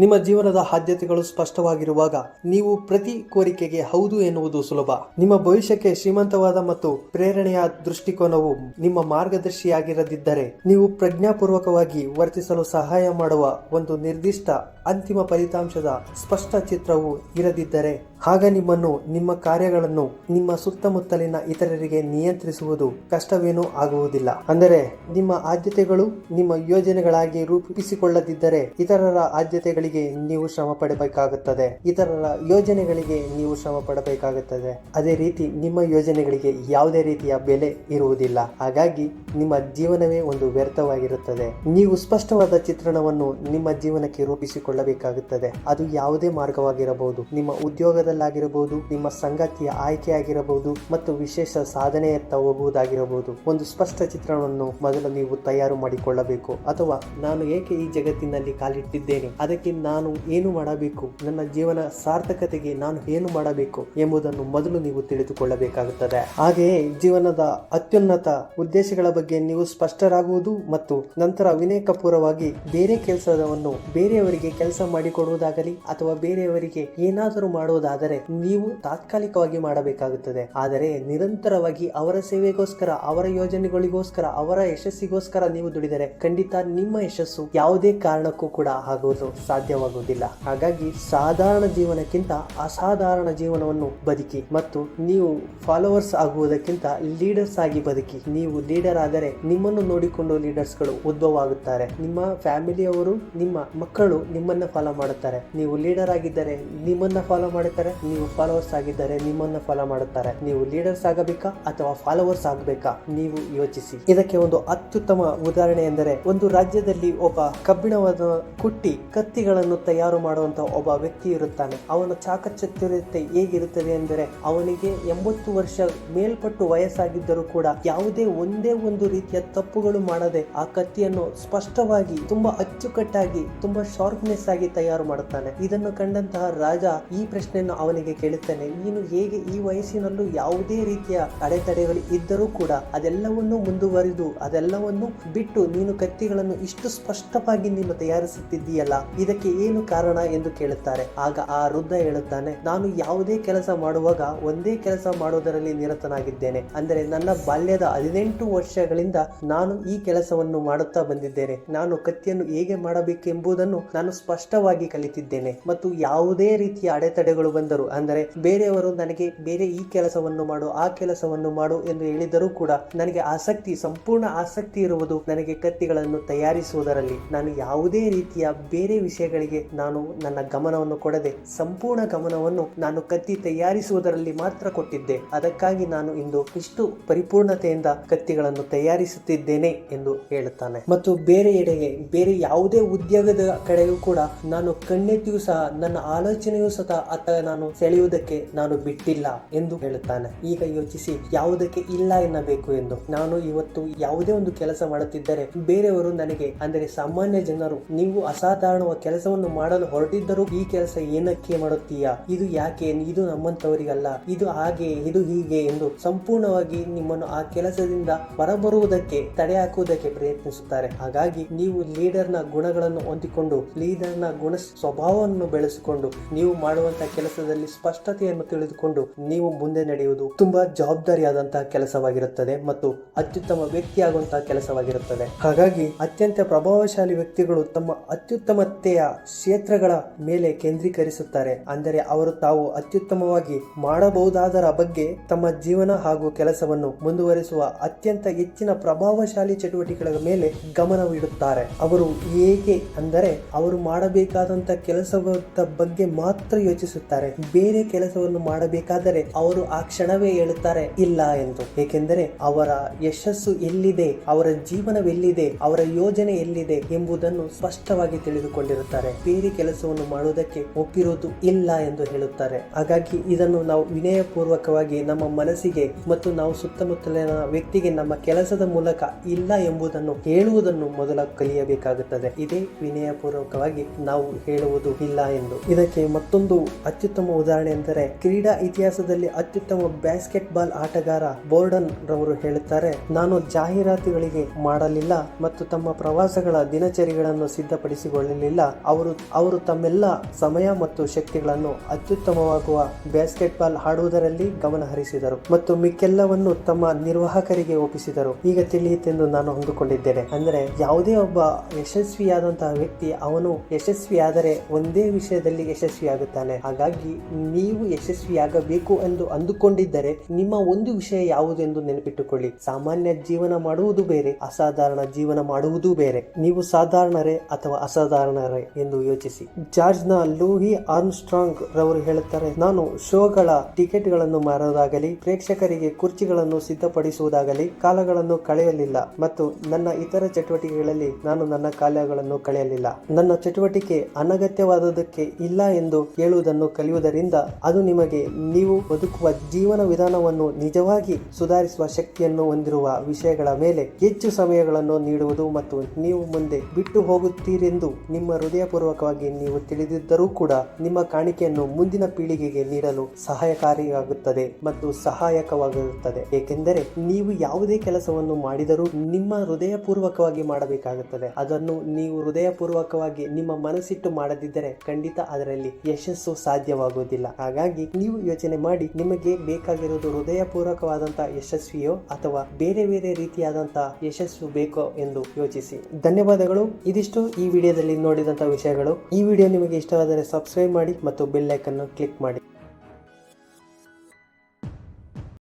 ನಿಮ್ಮ ಜೀವನದ ಆದ್ಯತೆಗಳು ಸ್ಪಷ್ಟವಾಗಿರುವಾಗ ನೀವು ಪ್ರತಿ ಕೋರಿಕೆಗೆ ಹೌದು ಎನ್ನುವುದು ಸುಲಭ. ನಿಮ್ಮ ಭವಿಷ್ಯಕ್ಕೆ ಶ್ರೀಮಂತವಾದ ಮತ್ತು ಪ್ರೇರಣೆಯ ದೃಷ್ಟಿಕೋನವು ನಿಮ್ಮ ಮಾರ್ಗದರ್ಶಿಯಾಗಿರದಿದ್ದರೆ ನೀವು ಪ್ರಜ್ಞಾಪೂರ್ವಕವಾಗಿ ವರ್ತಿಸಲು ಸಹಾಯ ಮಾಡುವ ಒಂದು ನಿರ್ದಿಷ್ಟ ಅಂತಿಮ ಫಲಿತಾಂಶದ ಸ್ಪಷ್ಟ ಚಿತ್ರವು ಇರದಿದ್ದರೆ ಆಗ ನಿಮ್ಮನ್ನು ನಿಮ್ಮ ಕಾರ್ಯಗಳನ್ನು ನಿಮ್ಮ ಸುತ್ತಮುತ್ತಲಿನ ಇತರರಿಗೆ ನಿಯಂತ್ರಿಸುವುದು ಕಷ್ಟವೇನೂ ಆಗುವುದಿಲ್ಲ. ಅಂದರೆ ನಿಮ್ಮ ಆದ್ಯತೆಗಳು ನಿಮ್ಮ ಯೋಜನೆಗಳಾಗಿ ರೂಪಿಸಿಕೊಳ್ಳದಿದ್ದರೆ ಇತರರ ಆದ್ಯತೆಗಳಿಗೆ ನೀವು ಶ್ರಮ ಪಡಬೇಕಾಗುತ್ತದೆ. ಇತರರ ಯೋಜನೆಗಳಿಗೆ ನೀವು ಶ್ರಮ ಪಡಬೇಕಾಗುತ್ತದೆ. ಅದೇ ರೀತಿ ನಿಮ್ಮ ಯೋಜನೆಗಳಿಗೆ ಯಾವುದೇ ರೀತಿಯ ಬೆಲೆ ಇರುವುದಿಲ್ಲ. ಹಾಗಾಗಿ ನಿಮ್ಮ ಜೀವನವೇ ಒಂದು ವ್ಯರ್ಥವಾಗಿರುತ್ತದೆ. ನೀವು ಸ್ಪಷ್ಟವಾದ ಚಿತ್ರಣವನ್ನು ನಿಮ್ಮ ಜೀವನಕ್ಕೆ ರೂಪಿಸಿಕೊಳ್ಳಬೇಕಾಗುತ್ತದೆ ಅದು ಯಾವುದೇ ಮಾರ್ಗವಾಗಿರಬಹುದು. ನಿಮ್ಮ ಉದ್ಯೋಗದಲ್ಲಾಗಿರಬಹುದು, ನಿಮ್ಮ ಸಂಗತಿಯ ಆಯ್ಕೆಯಾಗಿರಬಹುದು ಮತ್ತು ವಿಶೇಷ ಸಾಧನೆಯತ್ತ ಹೋಗುವುದಾಗಿರಬಹುದು. ಒಂದು ಸ್ಪಷ್ಟ ಚಿತ್ರಣವನ್ನು ಮೊದಲು ನೀವು ತಯಾರು ಮಾಡಿಕೊಳ್ಳಬೇಕು. ಅಥವಾ ನಾನು ಏಕೆ ಈ ಜಗತ್ತಿನಲ್ಲಿ ಕಾಲಿಟ್ಟಿದ್ದೇನೆ? ಅದಕ್ಕೆ ನಾನು ಏನು ಮಾಡಬೇಕು? ನನ್ನ ಜೀವನ ಸಾರ್ಥಕತೆಗೆ ನಾನು ಏನು ಮಾಡಬೇಕು ಎಂಬುದನ್ನು ಮೊದಲು ನೀವು ತಿಳಿದುಕೊಳ್ಳಬೇಕಾಗುತ್ತದೆ. ಹಾಗೆಯೇ ಜೀವನದ ಅತ್ಯುನ್ನತ ಉದ್ದೇಶಗಳ ಬಗ್ಗೆ ನೀವು ಸ್ಪಷ್ಟರಾಗುವುದು ಮತ್ತು ನಂತರ ವಿನಯಕಪೂರ್ವವಾಗಿ ಬೇರೆ ಕೆಲಸವನ್ನು ಬೇರೆಯವರಿಗೆ ಕೆಲಸ ಮಾಡಿಕೊಡುವುದಾಗಲಿ ಅಥವಾ ಬೇರೆಯವರಿಗೆ ಏನಾದರೂ ಮಾಡುವುದಾದರೆ ನೀವು ತಾತ್ಕಾಲಿಕವಾಗಿ ಮಾಡಬೇಕಾಗುತ್ತದೆ. ಆದರೆ ನಿರಂತರವಾಗಿ ಅವರ ಸೇವೆಗೋಸ್ಕರ, ಅವರ ಯೋಜನೆಗಳಿಗೋಸ್ಕರ, ಅವರ ಯಶಸ್ಸಿಗೋಸ್ಕರ ನೀವು ದುಡಿದರೆ ಖಂಡಿತ ನಿಮ್ಮ ಯಶಸ್ಸು ಯಾವುದೇ ಕಾರಣಕ್ಕೂ ಕೂಡ ಆಗುವುದು ಸಾಧ್ಯವಾಗುವುದಿಲ್ಲ. ಹಾಗಾಗಿ ಸಾಧಾರಣ ಜೀವನಕ್ಕಿಂತ ಅಸಾಧಾರಣ ಜೀವನವನ್ನು ಬದುಕಿ ಮತ್ತು ನೀವು ಫಾಲೋವರ್ಸ್ ಆಗುವುದಕ್ಕಿಂತ ಲೀಡರ್ಸ್ ಆಗಿ ಬದುಕಿ. ನೀವು ಲೀಡರ್ ಆದರೆ ನಿಮ್ಮನ್ನು ನೋಡಿಕೊಂಡು ಲೀಡರ್ಸ್ಗಳು ಉದ್ಭವ ಆಗುತ್ತಾರೆ ನಿಮ್ಮ ಫ್ಯಾಮಿಲಿಯವರು, ನಿಮ್ಮ ಮಕ್ಕಳು ನಿಮ್ಮನ್ನ ಫಾಲೋ ಮಾಡುತ್ತಾರೆ. ನೀವು ಲೀಡರ್ ಆಗಿದ್ದರೆ ನಿಮ್ಮನ್ನ ಫಾಲೋ ಮಾಡುತ್ತಾರೆ. ನೀವು ಫಾಲೋವರ್ಸ್ ಆಗಿದ್ದರೆ ನಿಮ್ಮನ್ನ ಫಾಲೋ ಮಾಡುತ್ತಾರೆ. ನೀವು ಲೀಡರ್ಸ್ ಆಗಬೇಕಾ ಅಥವಾ ಫಾಲೋವರ್ಸ್ ಆಗಬೇಕಾ? ನೀವು ಯೋಚಿಸಿ. ಇದಕ್ಕೆ ಒಂದು ಅತ್ಯುತ್ತಮ ಉದಾಹರಣೆ ಎಂದರೆ ಒಂದು ರಾಜ್ಯದಲ್ಲಿ ಒಬ್ಬ ಕಬ್ಬಿಣವಾದ ಕುಟ್ಟಿ ಕತ್ತಿಗಳನ್ನು ತಯಾರು ಮಾಡುವಂತ ಒಬ್ಬ ವ್ಯಕ್ತಿ ಇರುತ್ತಾನೆ. ಅವನ ಚಾಕಚಕ್ಯತೆ ಹೇಗಿರುತ್ತದೆ ಎಂದರೆ ಅವನಿಗೆ ಎಂಬತ್ತು ವರ್ಷ ಮೇಲ್ಪಟ್ಟು ವಯಸ್ಸಾಗಿದ್ದರೂ ಕೂಡ ಯಾವುದೇ ಒಂದೇ ಒಂದು ರೀತಿಯ ತಪ್ಪುಗಳು ಮಾಡದೆ ಆ ಕತ್ತಿಯನ್ನು ಸ್ಪಷ್ಟವಾಗಿ ತುಂಬಾ ಅಚ್ಚುಕಟ್ಟಾಗಿ, ತುಂಬಾ ಶಾರ್ಪ್ನೆಸ್ ಆಗಿ ತಯಾರು ಮಾಡುತ್ತಾನೆ. ಇದನ್ನು ಕಂಡಂತಹ ರಾಜ ಈ ಪ್ರಶ್ನೆಯನ್ನು ಅವನಿಗೆ ಕೇಳುತ್ತಾನೆ. ನೀನು ಹೇಗೆ ಈ ವಯಸ್ಸಿನಲ್ಲೂ ಯಾವುದೇ ರೀತಿಯ ಅಡೆತಡೆಗಳು ಇದ್ದರೂ ಕೂಡ ಅದೆಲ್ಲವನ್ನು ಮುಂದುವರಿದು, ಅದೆಲ್ಲವನ್ನು ಬಿಟ್ಟು ನೀನು ಕತ್ತಿಗಳನ್ನು ಇಷ್ಟು ಸ್ಪಷ್ಟವಾಗಿ ನೀನು ತಯಾರಿಸುತ್ತಿದ್ದೀಯಲ್ಲ, ಇದಕ್ಕೆ ಏನು ಕಾರಣ ಎಂದು ಕೇಳುತ್ತಾರೆ. ಆಗ ಆ ವೃದ್ಧ ಹೇಳುತ್ತಾನೆ, ನಾನು ಯಾವುದೇ ಕೆಲಸ ಮಾಡುವಾಗ ಒಂದೇ ಕೆಲಸ ಮಾಡುವುದರಲ್ಲಿ ನಿರತನಾಗಿದ್ದೇನೆ. ಅಂದರೆ ನನ್ನ ಬಾಲ್ಯದ ಹದಿನೆಂಟು ವರ್ಷಗಳಿಂದ ನಾನು ಈ ಕೆಲಸವನ್ನು ಮಾಡುತ್ತಾ ಬಂದಿದ್ದೇನೆ. ನಾನು ಕತ್ತಿಯನ್ನು ಹೇಗೆ ಮಾಡಬೇಕೆಂಬುದನ್ನು ನಾನು ಸ್ಪಷ್ಟವಾಗಿ ಕಲಿತಿದ್ದೇನೆ ಮತ್ತು ಯಾವುದೇ ರೀತಿಯ ಅಡೆತಡೆಗಳು ಬಂದರು, ಅಂದರೆ ಬೇರೆಯವರು ನನಗೆ ಬೇರೆ ಈ ಕೆಲಸವನ್ನು ಮಾಡು, ಆ ಕೆಲಸವನ್ನು ಮಾಡು ಎಂದು ಹೇಳಿದರೂ ಕೂಡ ನನಗೆ ಆಸಕ್ತಿ, ಸಂಪೂರ್ಣ ಆಸಕ್ತಿ ಇರುವುದು ನನಗೆ ಕತ್ತಿಗಳನ್ನು ತಯಾರಿಸುವುದರಲ್ಲಿ. ನಾನು ಯಾವುದೇ ರೀತಿಯ ಬೇರೆ ವಿಷಯಗಳಿಗೆ ನಾನು ನನ್ನ ಗಮನವನ್ನು ಕೊಡದೆ, ಸಂಪೂರ್ಣ ಗಮನವನ್ನು ನಾನು ಕತ್ತಿ ತಯಾರಿಸುವುದರಲ್ಲಿ ಮಾತ್ರ ಕೊಟ್ಟಿದ್ದೆ. ಅದಕ್ಕಾಗಿ ನಾನು ಇಂದು ಇಷ್ಟು ಪರಿಪೂರ್ಣತೆಯಿಂದ ಕತ್ತಿಗಳನ್ನು ತಯಾರಿಸುತ್ತಿದ್ದೇನೆ ಎಂದು ಹೇಳುತ್ತಾನೆ. ಮತ್ತು ಬೇರೆ ಎಡೆಗೆ ಬೇರೆ ಯಾವುದೇ ಉದ್ಯೋಗದ ಕಡೆಯೂ ಕೂಡ ನಾನು ಕಣ್ಣೆತ್ತಿಯೂ ಸಹ, ನನ್ನ ಆಲೋಚನೆಯೂ ಸಹ ಅತ್ತ ನಾನು ಸೆಳೆಯುವುದಕ್ಕೆ ನಾನು ಬಿಟ್ಟಿಲ್ಲ ಎಂದು ಹೇಳುತ್ತಾನೆ. ಈಗ ಯೋಚಿಸಿ, ಯಾವುದಕ್ಕೆ ಇಲ್ಲ ಎನ್ನಬೇಕು ಎಂದು. ನಾನು ಇವತ್ತು ಯಾವುದೇ ಒಂದು ಕೆಲಸ ಮಾಡುತ್ತಿದ್ದರೆ ಬೇರೆಯವರು ನನಗೆ, ಅಂದರೆ ಸಾಮಾನ್ಯ ಜನರು, ನೀವು ಅಸಾಧಾರಣವ ಕೆಲಸವನ್ನು ಮಾಡಲು ಹೊರಟಿದ್ದರೂ ಈ ಕೆಲಸ ಏನಕ್ಕೆ ಮಾಡುತ್ತೀಯಾ? ಇದು ಯಾಕೆ? ಇದು ನಮ್ಮಂತವರಿಗಲ್ಲ ಇದು ಹಾಗೆ, ಇದು ಹೀಗೆ ಎಂದು ಸಂಪೂರ್ಣವಾಗಿ ನಿಮ್ಮನ್ನು ಆ ಕೆಲಸದಿಂದ ಹೊರಬರುವುದಕ್ಕೆ ತಡೆ ಹಾಕುವುದಕ್ಕೆ ಪ್ರಯತ್ನಿಸುತ್ತಾರೆ. ಹಾಗಾಗಿ ನೀವು ಲೀಡರ್ನ ಗುಣಗಳನ್ನು ಹೊಂದಿಕೊಂಡು ಲೀಡರ್ನ ಗುಣ ಸ್ವಭಾವವನ್ನು ಬೆಳೆಸಿಕೊಂಡು ನೀವು ಮಾಡುವಂತ ಕೆಲಸದಲ್ಲಿ ಸ್ಪಷ್ಟತೆಯನ್ನು ತಿಳಿದುಕೊಂಡು ನೀವು ಮುಂದೆ ನಡೆಯುವುದು ತುಂಬಾ ಜವಾಬ್ದಾರಿಯಾದಂತಹ ಕೆಲಸವಾಗಿರುತ್ತದೆ ಮತ್ತು ಅತ್ಯುತ್ತಮ ವ್ಯಕ್ತಿಯಾಗುವಂತಹ ಕೆಲಸವಾಗಿರುತ್ತದೆ. ಹಾಗಾಗಿ ಅತ್ಯಂತ ಪ್ರಭಾವಶಾಲಿ ವ್ಯಕ್ತಿಗಳು ತಮ್ಮ ಅತ್ಯುತ್ತಮತೆಯ ಕ್ಷೇತ್ರಗಳ ಮೇಲೆ ಕೇಂದ್ರೀಕರಿಸುತ್ತಾರೆ. ಅಂದರೆ ಅವರು ತಾವು ಅತ್ಯುತ್ತಮವಾಗಿ ಮಾಡಬಹುದಾದರ ಬಗ್ಗೆ ತಮ್ಮ ಜೀವನ ಹಾಗೂ ಕೆಲಸವನ್ನು ಮುಂದುವರಿಸುವ ಅತ್ಯಂತ ಹೆಚ್ಚಿನ ಪ್ರಭಾವಶಾಲಿ ಚಟುವಟಿಕೆಗಳ ಮೇಲೆ ಗಮನವಿಡುತ್ತಾರೆ. ಅವರು ಏಕೆ ಅಂದರೆ ಅವರು ಮಾಡಬೇಕಾದಂತ ಕೆಲಸದ ಬಗ್ಗೆ ಮಾತ್ರ ಯೋಚಿಸುತ್ತಾರೆ. ಬೇರೆ ಕೆಲಸವನ್ನು ಮಾಡಬೇಕಾದರೆ ಅವರು ಆ ಕ್ಷಣವೇ ಹೇಳುತ್ತಾರೆ, ಇಲ್ಲ ಎಂದು. ಏಕೆಂದರೆ ಅವರ ಯಶಸ್ಸು ಎಲ್ಲಿದೆ, ಅವರ ಜೀವನವೆಲ್ಲಿದೆ, ಅವರ ಯೋಜನೆ ಎಲ್ಲಿದೆ ಎಂಬುದನ್ನು ಸ್ಪಷ್ಟವಾಗಿ ತಿಳಿದುಕೊಂಡಿರುತ್ತಾರೆ. ಬೇರೆ ಕೆಲಸವನ್ನು ಮಾಡುವುದಕ್ಕೆ ಒಪ್ಪಿರುವುದು ಇಲ್ಲ ಎಂದು ಹೇಳುತ್ತಾರೆ. ಹಾಗಾಗಿ ಇದನ್ನು ನಾವು ವಿನಯಪೂರ್ವಕವಾಗಿ ನಮ್ಮ ಮನಸ್ಸಿಗೆ ಮತ್ತು ನಾವು ಸುತ್ತಮುತ್ತಲಿನ ವ್ಯಕ್ತಿಗೆ ನಮ್ಮ ಕೆಲಸದ ಮೂಲಕ ಇಲ್ಲ ಎಂಬುದನ್ನು ಹೇಳುವುದನ್ನು ಮೊದಲ ಕಲಿಯಬೇಕಾಗುತ್ತದೆ. ಇದೇ ವಿನಯಪೂರ್ವಕವಾಗಿ ನಾವು ಹೇಳುವುದು ಇಲ್ಲ ಎಂದು. ಇದಕ್ಕೆ ಮತ್ತೊಂದು ಅತ್ಯುತ್ತಮ ಉದಾಹರಣೆ ಎಂದರೆ ಕ್ರೀಡಾ ಇತಿಹಾಸದಲ್ಲಿ ಅತ್ಯುತ್ತಮ ಬ್ಯಾಸ್ಕೆಟ್ ಬಾಲ್ ಆಟಗಾರ ಬೋರ್ಡನ್ ರವರು ಹೇಳುತ್ತಾರೆ, ನಾನು ಜಾಹೀರಾತುಗಳಿಗೆ ಮಾಡಲಿಲ್ಲ ಮತ್ತು ತಮ್ಮ ಪ್ರವಾಸಗಳ ದಿನಚರಿಗಳನ್ನು ಸಿದ್ಧಪಡಿಸಿಕೊಳ್ಳಲಿಲ್ಲ. ಅವರು ಅವರು ತಮ್ಮೆಲ್ಲ ಸಮಯ ಮತ್ತು ಶಕ್ತಿಗಳನ್ನು ಅತ್ಯುತ್ತಮವಾಗುವ ಬ್ಯಾಸ್ಕೆಟ್ ಬಾಲ್ ಆಡುವುದರಲ್ಲಿ ಗಮನ ಹರಿಸಿದರು ಮತ್ತು ಮಿಕ್ಕೆಲ್ಲವನ್ನು ತಮ್ಮ ನಿರ್ವಾಹಕರಿಗೆ ಒಪ್ಪಿಸಿದರು. ಈಗ ತಿಳಿಯಿತೆಂದು ನಾನು ಅಂದುಕೊಂಡಿದ್ದೇನೆ ಅಂದರೆ ಯಾವುದೇ ಒಬ್ಬ ಯಶಸ್ವಿಯಾದಂತಹ ವ್ಯಕ್ತಿ ಅವನು ಯಶಸ್ವಿಯಾದರೆ ಒಂದೇ ವಿಷಯದಲ್ಲಿ ಯಶಸ್ವಿಯಾಗುತ್ತಾನೆ. ಹಾಗಾಗಿ ನೀವು ಯಶಸ್ವಿಯಾಗಬೇಕು ಎಂದು ಅಂದುಕೊಂಡಿದ್ದರೆ ನಿಮ್ಮ ಒಂದು ವಿಷಯ ಯಾವುದೆಂದು ನೆನಪಿಟ್ಟುಕೊಳ್ಳಿ. ಸಾಮಾನ್ಯ ಜೀವನ ಮಾಡುವುದು ಬೇರೆ, ಅಸಾಧಾರಣ ಜೀವನ ಮಾಡುವುದು ಬೇರೆ. ನೀವು ಸಾಧಾರಣರೇ ಅಥವಾ ಅಸಾಧಾರಣರೇ ಎಂದು ಯೋಚಿಸಿ. ಜಾರ್ಜ್ನ ಲೂಹಿ ಆರ್ಮ್ಸ್ಟ್ರಾಂಗ್ ರವರು ಹೇಳುತ್ತಾರೆ, ನಾನು ಶೋಗಳ ಟಿಕೆಟ್ಗಳನ್ನು ಮಾರುವುದಾಗಲಿ ಪ್ರೇಕ್ಷಕರಿಗೆ ಕುರ್ಚಿಗಳನ್ನು ಸಿದ್ಧಪಡಿಸುವುದಾಗಲಿ ಕಾಲಗಳನ್ನು ಕಳೆಯಲಿಲ್ಲ. ಮತ್ತು ನನ್ನ ಇತರ ಚಟುವಟಿಕೆಗಳಲ್ಲಿ ನಾನು ನನ್ನ ಕಾಲಗಳನ್ನು ಕಳೆಯಲಿಲ್ಲ. ನನ್ನ ಚಟುವಟಿಕೆ ಅನಗತ್ಯವಾದದಕ್ಕೆ ಇಲ್ಲ ಎಂದು ಹೇಳುವುದನ್ನು ಕಲಿಯುವುದರಿಂದ ಅದು ನಿಮಗೆ, ನೀವು ಬದುಕುವ ಜೀವನ ವಿಧಾನವನ್ನು ನಿಜವಾಗಿ ಸುಧಾರಿಸುವ ಶಕ್ತಿಯನ್ನು ಹೊಂದಿರುವ ವಿಷಯಗಳ ಮೇಲೆ ಹೆಚ್ಚು ಸಮಯಗಳನ್ನು ನೀಡುವುದು ಮತ್ತು ನೀವು ಮುಂದೆ ಬಿಟ್ಟು ಹೋಗುತ್ತೀರೆಂದು ನಿಮ್ಮ ಹೃದಯಪೂರ್ವಕವಾಗಿ ನೀವು ತಿಳಿದಿದ್ದರೂ ಕೂಡ ನಿಮ್ಮ ಕಾಣಿಕೆಯನ್ನು ಮುಂದಿನ ಪೀಳಿಗೆಗೆ ನೀಡಲು ಸಹಾಯಕಾರಿಯಾಗುತ್ತದೆ ಮತ್ತು ಸಹಾಯಕವಾಗಿರುತ್ತದೆ ಏಕೆಂದರೆ ನೀವು ಯಾವುದೇ ಕೆಲಸವನ್ನು ಮಾಡಿದರೂ ನಿಮ್ಮ ಹೃದಯಪೂರ್ವಕವಾಗಿ ಮಾಡಬೇಕಾಗುತ್ತದೆ. ಅದನ್ನು ನೀವು ಹೃದಯಪೂರ್ವಕವಾಗಿ ನಿಮ್ಮ ಮನಸ್ಸಿಟ್ಟು ಮಾಡದಿದ್ದರೆ ಖಂಡಿತ ಅದರಲ್ಲಿ ಯಶಸ್ಸು ಸಾಧ್ಯವಾಗುವುದಿಲ್ಲ. ಹಾಗಾಗಿ ನೀವು ಯೋಚನೆ ಮಾಡಿ, ನಿಮಗೆ ಬೇಕಾಗಿರುವುದು ಹೃದಯಪೂರ್ವಕವಾದಂತಹ ಯಶಸ್ವಿಯೋ ಅಥವಾ ಬೇರೆ ಬೇರೆ ರೀತಿಯಾದಂತಹ ಯಶಸ್ಸು ಬೇಕೋ ಎಂದು ಯೋಚಿಸಿ. ಧನ್ಯವಾದಗಳು. ಇದಿಷ್ಟು ಈ ವಿಡಿಯೋದಲ್ಲಿ ನೋಡಿದಂತಹ ವಿಷಯಗಳು. ಈ ವಿಡಿಯೋ ನಿಮಗೆ ಇಷ್ಟವಾದರೆ ಸಬ್ಸ್ಕ್ರೈಬ್ ಮಾಡಿ ಮತ್ತು ಬೆಲ್ ಐಕನ್ ಕ್ಲಿಕ್ ಮಾಡಿ.